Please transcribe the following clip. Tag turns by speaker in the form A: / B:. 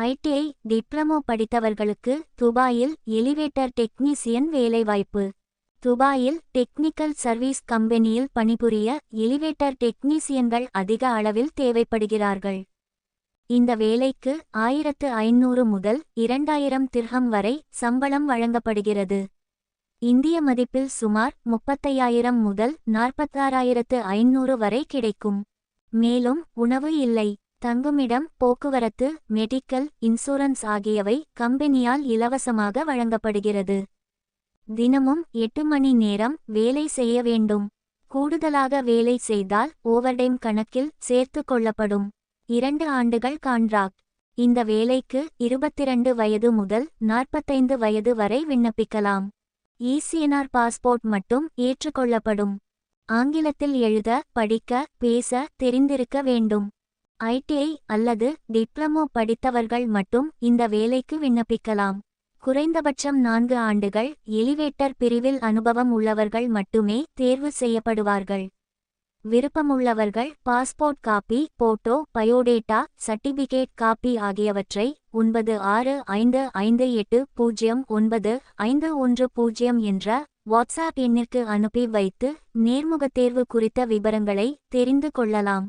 A: ITI diploma படித்தவர்களுக்கு துபாயில் elevator technician வேலைவாய்ப்பு. துபாயில் டெக்னிக்கல் சர்வீஸ் கம்பெனியில் பணிபுரிய எலிவேட்டர் டெக்னீசியன்கள் அதிக அளவில் தேவைப்படுகிறார்கள். இந்த வேலைக்கு ஆயிரத்து ஐநூறு முதல் இரண்டாயிரம் திர்ஹம் வரை சம்பளம் வழங்கப்படுகிறது. இந்திய மதிப்பில் சுமார் முப்பத்தையாயிரம் முதல் நாற்பத்தாறாயிரத்து ஐநூறு வரை கிடைக்கும். மேலும் உணவு இல்லை. தங்குமிடம் போக்குவரத்து மெடிக்கல் இன்சூரன்ஸ் ஆகியவை கம்பெனியால் இலவசமாக வழங்கப்படுகிறது. தினமும் எட்டு மணி நேரம் வேலை செய்ய வேண்டும். கூடுதலாக வேலை செய்தால் ஓவர்டைம் கணக்கில் சேர்த்து கொள்ளப்படும். இரண்டு ஆண்டுகள் கான்ட்ராக்ட் இந்த வேலைக்கு இருபத்திரண்டு வயது முதல் நாற்பத்தைந்து வயது வரை விண்ணப்பிக்கலாம். ஈசிஎன்ஆர் பாஸ்போர்ட் மட்டும் ஏற்றுக்கொள்ளப்படும். ஆங்கிலத்தில் எழுத படிக்க பேச தெரிந்திருக்க வேண்டும். ஐடிஐ அல்லது டிப்ளமோ படித்தவர்கள் மட்டும் இந்த வேலைக்கு விண்ணப்பிக்கலாம். குறைந்தபட்சம் நான்கு ஆண்டுகள் எலிவேட்டர் பிரிவில் அனுபவம் உள்ளவர்கள் மட்டுமே தேர்வு செய்யப்படுவார்கள். விருப்பமுள்ளவர்கள் passport copy photo biodata certificate copy ஆகியவற்றை ஒன்பது ஆறு ஐந்து ஐந்து எட்டு பூஜ்ஜியம் ஒன்பது ஐந்து ஒன்று பூஜ்ஜியம் என்ற வாட்ஸ்ஆப் எண்ணிற்கு அனுப்பி வைத்து நேர்முகத் தேர்வு குறித்த விவரங்களை தெரிந்து கொள்ளலாம்.